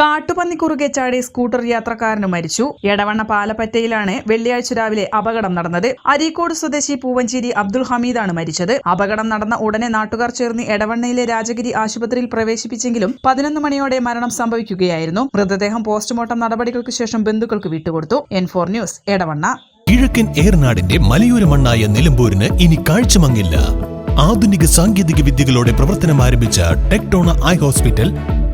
കാട്ടുപന്നി കുറുകെ ചാടി സ്കൂട്ടർ യാത്രക്കാരന് മരിച്ചു. എടവണ്ണ പാലപ്പറ്റയിലാണ് വെള്ളിയാഴ്ച രാവിലെ അപകടം നടന്നത്. അരീക്കോട് സ്വദേശി പൂവഞ്ചേരി അബ്ദുൾ ഹമീദാണ് മരിച്ചത്. അപകടം നടന്ന ഉടനെ നാട്ടുകാർ ചേർന്ന് എടവണ്ണയിലെ രാജഗിരി ആശുപത്രിയിൽ പ്രവേശിപ്പിച്ചെങ്കിലും പതിനൊന്ന് മണിയോടെ മരണം സംഭവിക്കുകയായിരുന്നു. മൃതദേഹം പോസ്റ്റ്മോർട്ടം നടപടികൾക്ക് ശേഷം ബന്ധുക്കൾക്ക് വിട്ടുകൊടുത്തു. N four news Edavanna. കിഴക്കൻ ഏർനാടിന്റെ മലയോര മണ്ണായ നിലമ്പൂരിന് ഇനി കാഴ്ചമങ്ങില്ല. ആധുനിക സാങ്കേതിക വിദ്യകളോടെ പ്രവർത്തനം ആരംഭിച്ച ടെക്ടോണ ഐ ഹോസ്പിറ്റൽ